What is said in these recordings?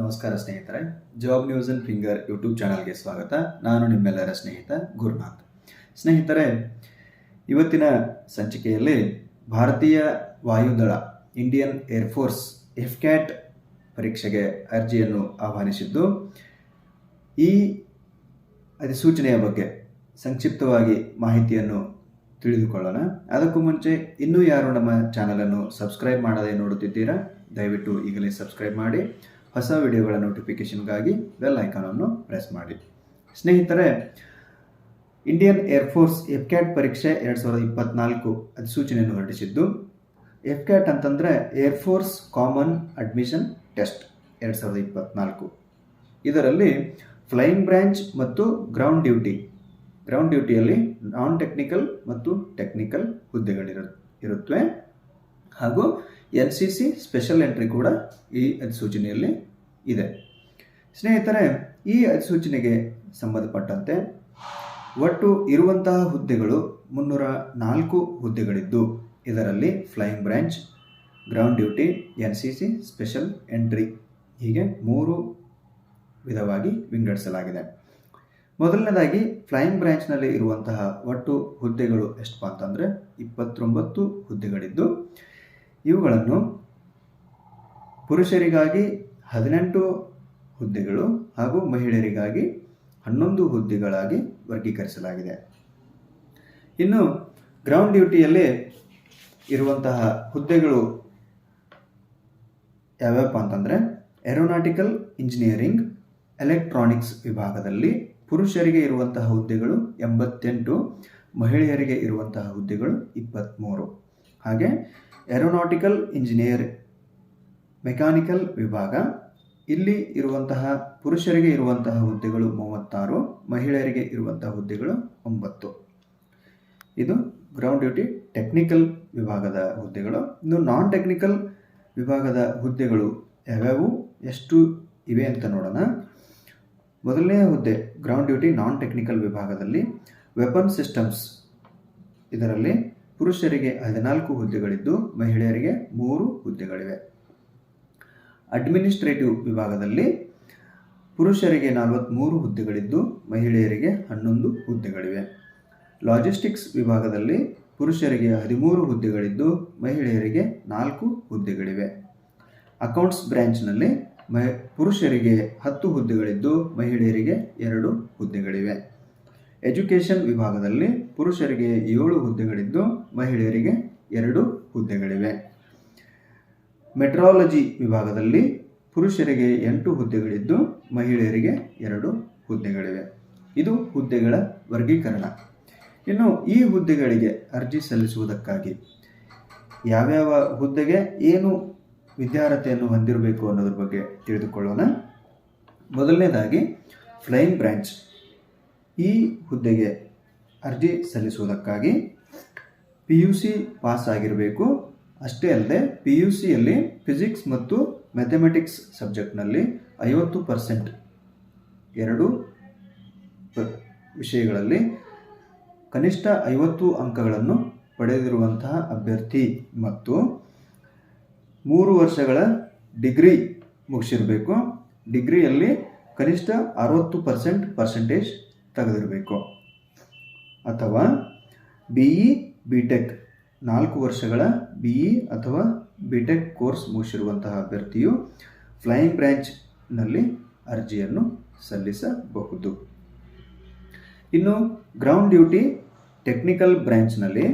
ನಮಸ್ಕಾರ ಸ್ನೇಹಿತರೆ job news and finger YouTube ಚಾನಲ್ಗೆ ಸ್ವಾಗತ. ನಾನು ನಿಮ್ಮೆಲ್ಲರ ಸ್ನೇಹಿತ ಗುರುನಾಥ್. ಸ್ನೇಹಿತರೆ, ಇವತ್ತಿನ ಸಂಚಿಕೆಯಲ್ಲಿ ಭಾರತೀಯ ವಾಯುದಳ Indian air force F CAT ಪರೀಕ್ಷೆಗೆ ಅರ್ಜಿಯನ್ನು ಆಹ್ವಾನಿಸಿದ್ದು. ಈ ಅಧಿಸೂಚನೆಯ ಬಗ್ಗೆ ಸಂಕ್ಷಿಪ್ತವಾಗಿ ಮಾಹಿತಿಯನ್ನು ತಿಳಿದುಕೊಳ್ಳೋಣ. ಅದಕ್ಕೂ ಮುಂಚೆ, ಇನ್ನೂ ಯಾರು ನಮ್ಮ ಚಾನಲನ್ನು ಸಬ್ಸ್ಕ್ರೈಬ್ ಮಾಡದೆ ನೋಡುತ್ತಿದ್ದೀರಾ, ದಯವಿಟ್ಟು ಈಗಲೇ ಸಬ್ಸ್ಕ್ರೈಬ್ ಮಾಡಿ. ಹೊಸ ವಿಡಿಯೋಗಳ ನೋಟಿಫಿಕೇಷನ್ಗಾಗಿ ಬೆಲ್ ಐಕಾನನ್ನು ಪ್ರೆಸ್ ಮಾಡಿ. ಸ್ನೇಹಿತರೆ ಇಂಡಿಯನ್ ಏರ್ಫೋರ್ಸ್ ಎಫ್ ಕ್ಯಾಟ್ ಪರೀಕ್ಷೆ ಎರಡು ಸಾವಿರದ ಇಪ್ಪತ್ನಾಲ್ಕು ಅಧಿಸೂಚನೆಯನ್ನು ಹೊರಡಿಸಿದ್ದು ಎಫ್ ಕ್ಯಾಟ್ ಅಂತಂದರೆ air force common admission test ಎರಡು ಸಾವಿರದ ಇಪ್ಪತ್ನಾಲ್ಕು. ಇದರಲ್ಲಿ ಫ್ಲೈಯಿಂಗ್ ಬ್ರ್ಯಾಂಚ್ ಮತ್ತು ಗ್ರೌಂಡ್ ಡ್ಯೂಟಿ ಗ್ರೌಂಡ್ ಡ್ಯೂಟಿಯಲ್ಲಿ ನಾನ್ ಟೆಕ್ನಿಕಲ್ ಮತ್ತು ಟೆಕ್ನಿಕಲ್ ಹುದ್ದೆಗಳಿರು ಇರುತ್ತವೆ ಹಾಗೂ N C C special entry ಕೂಡ ಈ ಅಧಿಸೂಚನೆಯಲ್ಲಿ ಇದೆ. ಸ್ನೇಹಿತರೆ, ಈ ಅಧಿಸೂಚನೆಗೆ ಸಂಬಂಧಪಟ್ಟಂತೆ ಒಟ್ಟು ಇರುವಂತಹ ಹುದ್ದೆಗಳು ಮುನ್ನೂರ ನಾಲ್ಕು ಹುದ್ದೆಗಳಿದ್ದು, ಇದರಲ್ಲಿ flying branch ground duty N C C special entry ಹೀಗೆ ಮೂರು ವಿಧವಾಗಿ ವಿಂಗಡಿಸಲಾಗಿದೆ. ಮೊದಲನೇದಾಗಿ ಫ್ಲೈಯಿಂಗ್ ಬ್ರ್ಯಾಂಚ್ನಲ್ಲಿ ಇರುವಂತಹ ಒಟ್ಟು ಹುದ್ದೆಗಳು ಎಷ್ಟಪ್ಪ ಅಂತಂದರೆ ಇಪ್ಪತ್ತೊಂಬತ್ತು ಹುದ್ದೆಗಳಿದ್ದು, ಇವುಗಳನ್ನು ಪುರುಷರಿಗಾಗಿ ಹದಿನೆಂಟು ಹುದ್ದೆಗಳು ಹಾಗೂ ಮಹಿಳೆಯರಿಗಾಗಿ ಹನ್ನೊಂದು ಹುದ್ದೆಗಳಾಗಿ ವರ್ಗೀಕರಿಸಲಾಗಿದೆ. ಇನ್ನು ಗ್ರೌಂಡ್ ಡ್ಯೂಟಿಯಲ್ಲಿ ಇರುವಂತಹ ಹುದ್ದೆಗಳು ಯಾವ್ಯಾವಪ್ಪ ಅಂತಂದರೆ ಏರೋನಾಟಿಕಲ್ ಇಂಜಿನಿಯರಿಂಗ್ ಎಲೆಕ್ಟ್ರಾನಿಕ್ಸ್ ವಿಭಾಗದಲ್ಲಿ ಪುರುಷರಿಗೆ ಇರುವಂತಹ ಹುದ್ದೆಗಳು ಎಂಬತ್ತೆಂಟು, ಮಹಿಳೆಯರಿಗೆ ಇರುವಂತಹ ಹುದ್ದೆಗಳು ಇಪ್ಪತ್ತ್ಮೂರು ಹಾಗೆ ಏರೋನಾಟಿಕಲ್ ಇಂಜಿನಿಯರ್ ಮೆಕ್ಯಾನಿಕಲ್ ವಿಭಾಗ. ಇಲ್ಲಿ ಇರುವಂತಹ ಪುರುಷರಿಗೆ ಇರುವಂತಹ ಹುದ್ದೆಗಳು ಮೂವತ್ತಾರು, ಮಹಿಳೆಯರಿಗೆ ಇರುವಂತಹ ಹುದ್ದೆಗಳು ಒಂಬತ್ತು. ಇದು ಗ್ರೌಂಡ್ ಡ್ಯೂಟಿ ಟೆಕ್ನಿಕಲ್ ವಿಭಾಗದ ಹುದ್ದೆಗಳು. ಇನ್ನು ನಾನ್ ಟೆಕ್ನಿಕಲ್ ವಿಭಾಗದ ಹುದ್ದೆಗಳು ಯಾವ್ಯಾವು, ಎಷ್ಟು ಇವೆ ಅಂತ ನೋಡೋಣ. ಮೊದಲನೆಯ ಹುದ್ದೆ ಗ್ರೌಂಡ್ ಡ್ಯೂಟಿ ನಾನ್ ಟೆಕ್ನಿಕಲ್ ವಿಭಾಗದಲ್ಲಿ ವೆಪನ್ ಸಿಸ್ಟಮ್ಸ್ ಇದರಲ್ಲಿ ಪುರುಷರಿಗೆ ಹದಿನಾಲ್ಕು ಹುದ್ದೆಗಳಿದ್ದು, ಮಹಿಳೆಯರಿಗೆ ಮೂರು ಹುದ್ದೆಗಳಿವೆ. ಅಡ್ಮಿನಿಸ್ಟ್ರೇಟಿವ್ ವಿಭಾಗದಲ್ಲಿ ಪುರುಷರಿಗೆ ನಲವತ್ತ್ಮೂರು ಹುದ್ದೆಗಳಿದ್ದು, ಮಹಿಳೆಯರಿಗೆ ಹನ್ನೊಂದು ಹುದ್ದೆಗಳಿವೆ. ಲಾಜಿಸ್ಟಿಕ್ಸ್ ವಿಭಾಗದಲ್ಲಿ ಪುರುಷರಿಗೆ ಹದಿಮೂರು ಹುದ್ದೆಗಳಿದ್ದು, ಮಹಿಳೆಯರಿಗೆ ನಾಲ್ಕು ಹುದ್ದೆಗಳಿವೆ. ಅಕೌಂಟ್ಸ್ ಬ್ರ್ಯಾಂಚ್ನಲ್ಲಿ ಮಹಿ, ಪುರುಷರಿಗೆ ಹತ್ತು ಹುದ್ದೆಗಳಿದ್ದು, ಮಹಿಳೆಯರಿಗೆ ಎರಡು ಹುದ್ದೆಗಳಿವೆ. ಎಜುಕೇಷನ್ ವಿಭಾಗದಲ್ಲಿ ಪುರುಷರಿಗೆ ಏಳು ಹುದ್ದೆಗಳಿದ್ದು, ಮಹಿಳೆಯರಿಗೆ ಎರಡು ಹುದ್ದೆಗಳಿವೆ. ಮೆಟ್ರಾಲಜಿ ವಿಭಾಗದಲ್ಲಿ ಪುರುಷರಿಗೆ ಎಂಟು ಹುದ್ದೆಗಳಿದ್ದು ಮಹಿಳೆಯರಿಗೆ ಎರಡು ಹುದ್ದೆಗಳಿವೆ. ಇದು ಹುದ್ದೆಗಳ ವರ್ಗೀಕರಣ. ಇನ್ನು ಈ ಹುದ್ದೆಗಳಿಗೆ ಅರ್ಜಿ ಸಲ್ಲಿಸುವುದಕ್ಕಾಗಿ ಯಾವ್ಯಾವ ಹುದ್ದೆಗೆ ಏನು ವಿದ್ಯಾರ್ಹತೆಯನ್ನು ಹೊಂದಿರಬೇಕು ಅನ್ನೋದ್ರ ಬಗ್ಗೆ ತಿಳಿದುಕೊಳ್ಳೋಣ. ಮೊದಲನೇದಾಗಿ ಫ್ಲೈಯಿಂಗ್ ಬ್ರ್ಯಾಂಚ್ ಈ ಹುದ್ದೆಗೆ ಅರ್ಜಿ ಸಲ್ಲಿಸುವುದಕ್ಕಾಗಿ ಪಿ ಯು ಸಿ ಪಾಸ್ ಆಗಿರಬೇಕು. ಅಷ್ಟೇ ಅಲ್ಲದೆ ಪಿ ಯು ಸಿಯಲ್ಲಿ ಫಿಸಿಕ್ಸ್ ಮತ್ತು ಮ್ಯಾಥಮೆಟಿಕ್ಸ್ ಸಬ್ಜೆಕ್ಟ್ನಲ್ಲಿ ಐವತ್ತು ಪರ್ಸೆಂಟ್ ಎರಡು ವಿಷಯಗಳಲ್ಲಿ ಕನಿಷ್ಠ ಐವತ್ತು ಅಂಕಗಳನ್ನು ಪಡೆದಿರುವಂತಹ ಅಭ್ಯರ್ಥಿ ಮತ್ತು ಮೂರು ವರ್ಷಗಳ ಡಿಗ್ರಿ ಮುಗಿಸಿರಬೇಕು. ಡಿಗ್ರಿಯಲ್ಲಿ ಕನಿಷ್ಠ ಅರವತ್ತು ಪರ್ಸೆಂಟ್ ಪರ್ಸೆಂಟೇಜ್ ತೆಗೆದಿರಬೇಕು. ಅಥವಾ ಬಿ ಇ, ಬಿ ಟೆಕ್. ನಾಲ್ಕು ವರ್ಷಗಳ ಬಿ ಇ ಅಥವಾ ಬಿ ಟೆಕ್ ಕೋರ್ಸ್ ಮುಗಿಸಿರುವಂತಹ ಅಭ್ಯರ್ಥಿಯು ಫ್ಲೈಯಿಂಗ್ ಬ್ರ್ಯಾಂಚ್ನಲ್ಲಿ ಅರ್ಜಿಯನ್ನು ಸಲ್ಲಿಸಬಹುದು. ಇನ್ನು ಗ್ರೌಂಡ್ ಡ್ಯೂಟಿ ಟೆಕ್ನಿಕಲ್ ಬ್ರ್ಯಾಂಚ್ನಲ್ಲಿ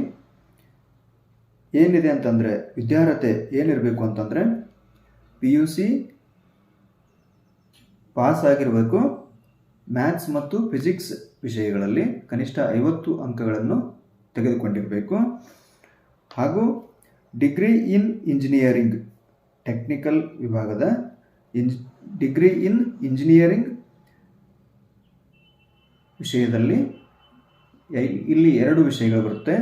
ಏನಿದೆ ಅಂತಂದರೆ ವಿದ್ಯಾರ್ಹತೆ ಏನಿರಬೇಕು ಅಂತಂದರೆ ಪಿ ಯು ಸಿ ಪಾಸ್ ಆಗಿರಬೇಕು. ಮ್ಯಾಥ್ಸ್ ಮತ್ತು ಫಿಸಿಕ್ಸ್ ವಿಷಯಗಳಲ್ಲಿ ಕನಿಷ್ಠ ಐವತ್ತು ಅಂಕಗಳನ್ನು ತೆಗೆದುಕೊಂಡಿರಬೇಕು. ಹಾಗೂ ಡಿಗ್ರಿ ಇನ್ ಇಂಜಿನಿಯರಿಂಗ್, ಟೆಕ್ನಿಕಲ್ ವಿಭಾಗದ ಇಂಜ್, ಡಿಗ್ರಿ ಇನ್ ಇಂಜಿನಿಯರಿಂಗ್ ವಿಷಯದಲ್ಲಿ ಇಲ್ಲಿ ಎರಡು ವಿಷಯಗಳು ಬರುತ್ತೆ.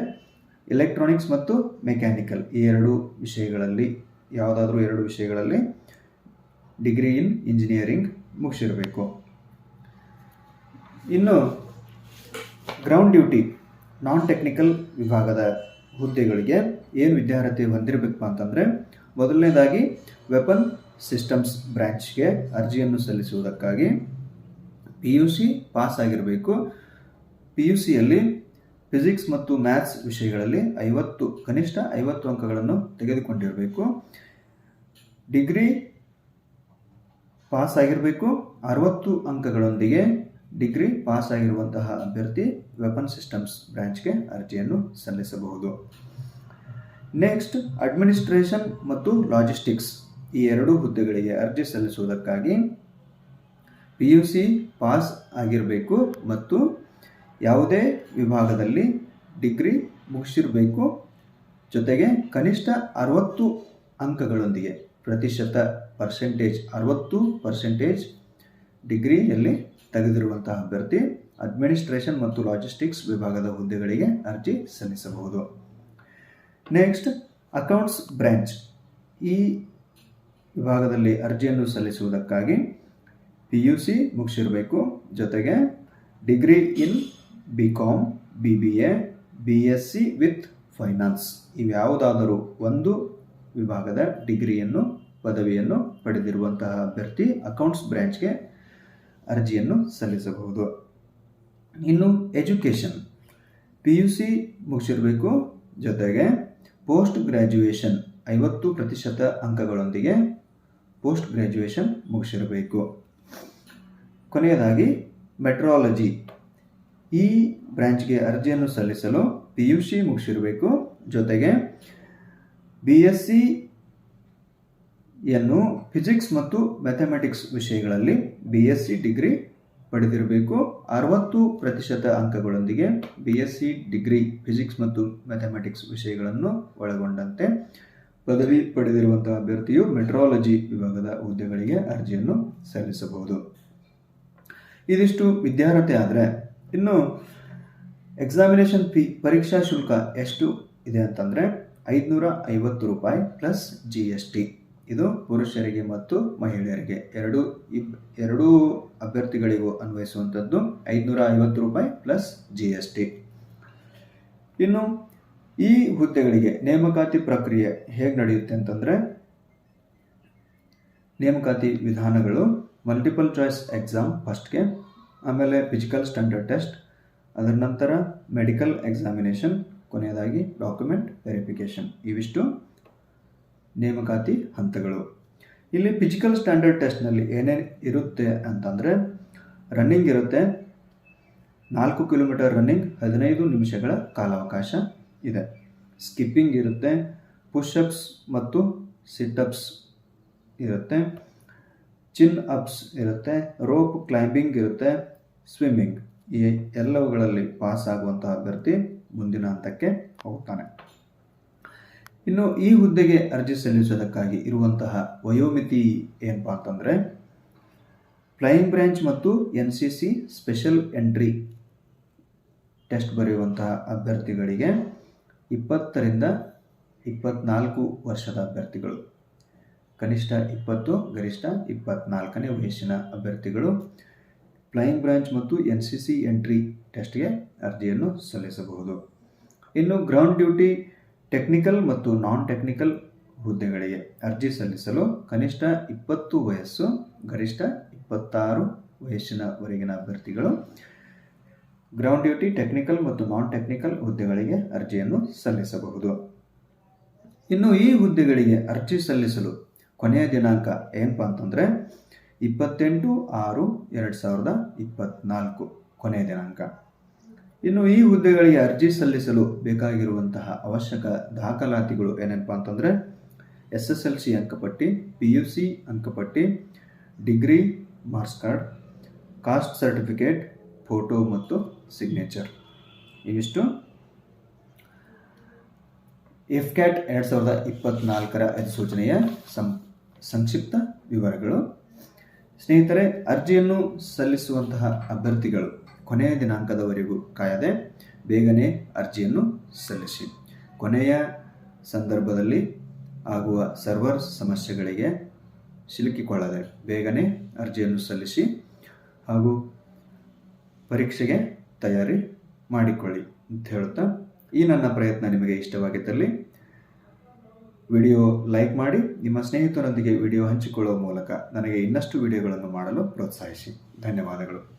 ಎಲೆಕ್ಟ್ರಾನಿಕ್ಸ್ ಮತ್ತು ಮೆಕ್ಯಾನಿಕಲ್ ಈ ಎರಡು ವಿಷಯಗಳಲ್ಲಿ, ಯಾವುದಾದ್ರೂ ಎರಡು ವಿಷಯಗಳಲ್ಲಿ ಡಿಗ್ರಿ ಇನ್ ಇಂಜಿನಿಯರಿಂಗ್ ಮುಗಿಸಿರಬೇಕು. ಇನ್ನು ಗ್ರೌಂಡ್ ಡ್ಯೂಟಿ ನಾನ್ ಟೆಕ್ನಿಕಲ್ ವಿಭಾಗದ ಹುದ್ದೆಗಳಿಗೆ ಏನು ವಿದ್ಯಾರ್ಹತೆ ಹೊಂದಿರಬೇಕು ಅಂತಂದರೆ, ಮೊದಲನೇದಾಗಿ ವೆಪನ್ ಸಿಸ್ಟಮ್ಸ್ ಬ್ರ್ಯಾಂಚ್ಗೆ ಅರ್ಜಿಯನ್ನು ಸಲ್ಲಿಸುವುದಕ್ಕಾಗಿ ಪಿ ಯು ಸಿ ಪಾಸ್ ಆಗಿರಬೇಕು. ಪಿ ಯು ಸಿಯಲ್ಲಿ ಫಿಸಿಕ್ಸ್ ಮತ್ತು ಮ್ಯಾಥ್ಸ್ ವಿಷಯಗಳಲ್ಲಿ ಐವತ್ತು, ಕನಿಷ್ಠ ಐವತ್ತು ಅಂಕಗಳನ್ನು ತೆಗೆದುಕೊಂಡಿರಬೇಕು. ಡಿಗ್ರಿ ಪಾಸ್ ಆಗಿರಬೇಕು. ಅರವತ್ತು ಅಂಕಗಳೊಂದಿಗೆ ಡಿಗ್ರಿ ಪಾಸ್ ಆಗಿರುವಂತಹ ಅಭ್ಯರ್ಥಿ ವೆಪನ್ ಸಿಸ್ಟಮ್ಸ್ ಬ್ರಾಂಚ್ಗೆ ಅರ್ಜಿಯನ್ನು ಸಲ್ಲಿಸಬಹುದು. ನೆಕ್ಸ್ಟ್, ಅಡ್ಮಿನಿಸ್ಟ್ರೇಷನ್ ಮತ್ತು ಲಾಜಿಸ್ಟಿಕ್ಸ್ ಈ ಎರಡೂ ಹುದ್ದೆಗಳಿಗೆ ಅರ್ಜಿ ಸಲ್ಲಿಸುವುದಕ್ಕಾಗಿ ಪಿ ಯು ಸಿ ಪಾಸ್ ಆಗಿರಬೇಕು ಮತ್ತು ಯಾವುದೇ ವಿಭಾಗದಲ್ಲಿ ಡಿಗ್ರಿ ಮುಗಿಸಿರಬೇಕು. ಜೊತೆಗೆ ಕನಿಷ್ಠ ಅರವತ್ತು ಅಂಕಗಳೊಂದಿಗೆ ಪ್ರತಿಶತ ಪರ್ಸೆಂಟೇಜ್, ಅರವತ್ತು ಪರ್ಸೆಂಟೇಜ್ ಡಿಗ್ರಿಯಲ್ಲಿ ತೆಗೆದಿರುವಂತಹ ಅಭ್ಯರ್ಥಿ ಅಡ್ಮಿನಿಸ್ಟ್ರೇಷನ್ ಮತ್ತು ಲಾಜಿಸ್ಟಿಕ್ಸ್ ವಿಭಾಗದ ಹುದ್ದೆಗಳಿಗೆ ಅರ್ಜಿ ಸಲ್ಲಿಸಬಹುದು. ನೆಕ್ಸ್ಟ್ ಅಕೌಂಟ್ಸ್ ಬ್ರ್ಯಾಂಚ್ ಈ ವಿಭಾಗದಲ್ಲಿ ಅರ್ಜಿಯನ್ನು ಸಲ್ಲಿಸುವುದಕ್ಕಾಗಿ ಪಿ ಯು ಸಿ ಮುಗಿಸಿರಬೇಕು. ಜೊತೆಗೆ degree in B com B B A B S C with finance ಇವ್ಯಾವುದಾದರೂ ಒಂದು ವಿಭಾಗದ ಡಿಗ್ರಿಯನ್ನು, ಪದವಿಯನ್ನು ಪಡೆದಿರುವಂತಹ ಅಭ್ಯರ್ಥಿ ಅಕೌಂಟ್ಸ್ ಬ್ರ್ಯಾಂಚ್ಗೆ ಅರ್ಜಿಯನ್ನು ಸಲ್ಲಿಸಬಹುದು. ಇನ್ನು ಎಜುಕೇಷನ್. ಪಿ ಯು ಸಿ ಮುಗಿಸಿರಬೇಕು. ಜೊತೆಗೆ ಪೋಸ್ಟ್ ಗ್ರ್ಯಾಜುಯೇಷನ್ ಐವತ್ತು ಪ್ರತಿಶತ ಅಂಕಗಳೊಂದಿಗೆ ಪೋಸ್ಟ್ ಗ್ರ್ಯಾಜುಯೇಷನ್ ಮುಗಿಸಿರಬೇಕು. ಕೊನೆಯದಾಗಿ ಮೆಟ್ರಾಲಜಿ. ಈ ಬ್ರ್ಯಾಂಚ್ಗೆ ಅರ್ಜಿಯನ್ನು ಸಲ್ಲಿಸಲು ಪಿ ಯು ಸಿ ಮುಗಿಸಿರಬೇಕು. ಜೊತೆಗೆ ಬಿ ಎಸ್ ಸಿ ಯನ್ನು ಫಿಸಿಕ್ಸ್ ಮತ್ತು ಮ್ಯಾಥಮೆಟಿಕ್ಸ್ ವಿಷಯಗಳಲ್ಲಿ ಬಿ ಎಸ್ ಸಿ ಡಿಗ್ರಿ ಪಡೆದಿರಬೇಕು. ಅರವತ್ತು ಪ್ರತಿಶತ ಅಂಕಗಳೊಂದಿಗೆ B S C degree physics ಮತ್ತು ಮ್ಯಾಥಮೆಟಿಕ್ಸ್ ವಿಷಯಗಳನ್ನು ಒಳಗೊಂಡಂತೆ ಪದವಿ ಪಡೆದಿರುವಂತಹ ಅಭ್ಯರ್ಥಿಯು ಮೆಟ್ರಾಲಜಿ ವಿಭಾಗದ ಹುದ್ದೆಗಳಿಗೆ ಅರ್ಜಿಯನ್ನು ಸಲ್ಲಿಸಬಹುದು. ಇದಿಷ್ಟು ವಿದ್ಯಾರ್ಹತೆ ಆದರೆ ಇನ್ನು ಎಕ್ಸಾಮಿನೇಷನ್ ಫೀ ಪರೀಕ್ಷಾ ಶುಲ್ಕ ಎಷ್ಟು ಇದೆ ಅಂತಂದರೆ ಐದುನೂರ ಐವತ್ತು ರೂಪಾಯಿ ಪ್ಲಸ್ ಜಿ ಎಸ್ ಟಿ ಇದು ಪುರುಷರಿಗೆ ಮತ್ತು ಮಹಿಳೆಯರಿಗೆ. ಎರಡು ಇಬ್, ಎರಡೂ ಅಭ್ಯರ್ಥಿಗಳಿಗೂ ಅನ್ವಯಿಸುವಂಥದ್ದು ಐದುನೂರ ಐವತ್ತು ರೂಪಾಯಿ ಪ್ಲಸ್ ಜಿ ಎಸ್ ಟಿ ಇನ್ನು ಈ ಹುದ್ದೆಗಳಿಗೆ ನೇಮಕಾತಿ ಪ್ರಕ್ರಿಯೆ ಹೇಗೆ ನಡೆಯುತ್ತೆ ಅಂತಂದರೆ, ನೇಮಕಾತಿ ವಿಧಾನಗಳು ಮಲ್ಟಿಪಲ್ ಚಾಯ್ಸ್ ಎಕ್ಸಾಮ್ ಫಸ್ಟ್ಗೆ ಆಮೇಲೆ ಫಿಸಿಕಲ್ ಸ್ಟ್ಯಾಂಡರ್ಡ್ ಟೆಸ್ಟ್ ಅದರ ನಂತರ ಮೆಡಿಕಲ್ ಎಕ್ಸಾಮಿನೇಷನ್ ಕೊನೆಯದಾಗಿ ಡಾಕ್ಯುಮೆಂಟ್ ವೆರಿಫಿಕೇಷನ್ ಇವಿಷ್ಟು ನೇಮಕಾತಿ ಹಂತಗಳು. ಇಲ್ಲಿ ಫಿಸಿಕಲ್ ಸ್ಟ್ಯಾಂಡರ್ಡ್ ಟೆಸ್ಟ್ನಲ್ಲಿ ಏನೇನು ಇರುತ್ತೆ ಅಂತಂದರೆ ರನ್ನಿಂಗ್ ಇರುತ್ತೆ. ನಾಲ್ಕು ಕಿಲೋಮೀಟರ್ ರನ್ನಿಂಗ್ ಹದಿನೈದು ನಿಮಿಷಗಳ ಕಾಲಾವಕಾಶ ಇದೆ. ಸ್ಕಿಪ್ಪಿಂಗ್ ಇರುತ್ತೆ ಪುಷಪ್ಸ್ ಮತ್ತು ಸಿಟ್ಅಪ್ಸ್ ಇರುತ್ತೆ. ಚಿನ್ ಅಪ್ಸ್ ಇರುತ್ತೆ ರೋಪ್ ಕ್ಲೈಂಬಿಂಗ್ ಇರುತ್ತೆ ಸ್ವಿಮ್ಮಿಂಗ್ ಈ ಎಲ್ಲವುಗಳಲ್ಲಿ ಪಾಸ್ ಆಗುವಂತಹ ಅಭ್ಯರ್ಥಿ ಮುಂದಿನ ಹಂತಕ್ಕೆ ಹೋಗ್ತಾನೆ. ಇನ್ನು ಈ ಹುದ್ದೆಗೆ ಅರ್ಜಿ ಸಲ್ಲಿಸೋದಕ್ಕಾಗಿ ಇರುವಂತಹ ವಯೋಮಿತಿ ಏನಪ್ಪಾ ಅಂತಂದರೆ ಫ್ಲೈಯಿಂಗ್ ಬ್ರ್ಯಾಂಚ್ ಮತ್ತು N C C special entry test ಬರೆಯುವಂತಹ ಅಭ್ಯರ್ಥಿಗಳಿಗೆ ಇಪ್ಪತ್ತರಿಂದ ಇಪ್ಪತ್ನಾಲ್ಕು ವರ್ಷದ ಅಭ್ಯರ್ಥಿಗಳು, ಕನಿಷ್ಠ ಇಪ್ಪತ್ತು, ಗರಿಷ್ಠ ಇಪ್ಪತ್ನಾಲ್ಕನೇ ವಯಸ್ಸಿನ ಅಭ್ಯರ್ಥಿಗಳು ಫ್ಲೈಯಿಂಗ್ ಬ್ರಾಂಚ್ ಮತ್ತು ಎನ್ ಸಿ ಸಿ ಎಂಟ್ರಿ ಟೆಸ್ಟ್ಗೆ ಅರ್ಜಿಯನ್ನು ಸಲ್ಲಿಸಬಹುದು. ಇನ್ನು ಗ್ರೌಂಡ್ ಡ್ಯೂಟಿ ಟೆಕ್ನಿಕಲ್ ಮತ್ತು ನಾನ್ ಟೆಕ್ನಿಕಲ್ ಹುದ್ದೆಗಳಿಗೆ ಅರ್ಜಿ ಸಲ್ಲಿಸಲು ಕನಿಷ್ಠ ಇಪ್ಪತ್ತು ವಯಸ್ಸು, ಗರಿಷ್ಠ ಇಪ್ಪತ್ತಾರು ವಯಸ್ಸಿನವರೆಗಿನ ಅಭ್ಯರ್ಥಿಗಳು ಗ್ರೌಂಡ್ ಡ್ಯೂಟಿ ಟೆಕ್ನಿಕಲ್ ಮತ್ತು ನಾನ್ ಟೆಕ್ನಿಕಲ್ ಹುದ್ದೆಗಳಿಗೆ ಅರ್ಜಿಯನ್ನು ಸಲ್ಲಿಸಬಹುದು. ಇನ್ನು ಈ ಹುದ್ದೆಗಳಿಗೆ ಅರ್ಜಿ ಸಲ್ಲಿಸಲು ಕೊನೆಯ ದಿನಾಂಕ ಏನಪ್ಪ ಅಂತಂದರೆ ಇಪ್ಪತ್ತೆಂಟು ಆರು ಎರಡು ಸಾವಿರದ ಇಪ್ಪತ್ತ್ನಾಲ್ಕು ಕೊನೆಯ ದಿನಾಂಕ. ಇನ್ನು ಈ ಹುದ್ದೆಗಳಿಗೆ ಅರ್ಜಿ ಸಲ್ಲಿಸಲು ಬೇಕಾಗಿರುವಂತಹ ಅವಶ್ಯಕ ದಾಖಲಾತಿಗಳು ಏನೇನಪ್ಪ ಅಂತಂದರೆ ಎಸ್ ಎಸ್ ಎಲ್ ಸಿ ಅಂಕಪಟ್ಟಿ, ಪಿ ಯು ಸಿ ಅಂಕಪಟ್ಟಿ, degree, marks card, caste certificate, photo ಮತ್ತು ಸಿಗ್ನೇಚರ್. ಇವಿಷ್ಟು. ಎಫ್ ಕ್ಯಾಟ್ ಎರಡು ಸಾವಿರದ ಇಪ್ಪತ್ನಾಲ್ಕರ ಅಧಿಸೂಚನೆಯ ಸಂಕ್ಷಿಪ್ತ ವಿವರಗಳು. ಸ್ನೇಹಿತರೆ, ಅರ್ಜಿಯನ್ನು ಸಲ್ಲಿಸುವಂತಹ ಅಭ್ಯರ್ಥಿಗಳು ಕೊನೆಯ ದಿನಾಂಕದವರೆಗೂ ಕಾಯದೆ ಬೇಗನೆ ಅರ್ಜಿಯನ್ನು ಸಲ್ಲಿಸಿ. ಕೊನೆಯ ಸಂದರ್ಭದಲ್ಲಿ ಆಗುವ ಸರ್ವರ್ ಸಮಸ್ಯೆಗಳಿಗೆ ಸಿಲುಕಿಕೊಳ್ಳದೆ ಬೇಗನೆ ಅರ್ಜಿಯನ್ನು ಸಲ್ಲಿಸಿ ಹಾಗೂ ಪರೀಕ್ಷೆಗೆ ತಯಾರಿ ಮಾಡಿಕೊಳ್ಳಿ ಅಂತ ಹೇಳುತ್ತಾ ಈ ನನ್ನ ಪ್ರಯತ್ನ ನಿಮಗೆ ಇಷ್ಟವಾಗಿದ್ದಲ್ಲಿ ವಿಡಿಯೋ ಲೈಕ್ ಮಾಡಿ, ನಿಮ್ಮ ಸ್ನೇಹಿತರೊಂದಿಗೆ ವಿಡಿಯೋ ಹಂಚಿಕೊಳ್ಳುವ ಮೂಲಕ ನನಗೆ ಇನ್ನಷ್ಟು ವಿಡಿಯೋಗಳನ್ನು ಮಾಡಲು ಪ್ರೋತ್ಸಾಹಿಸಿ. ಧನ್ಯವಾದಗಳು.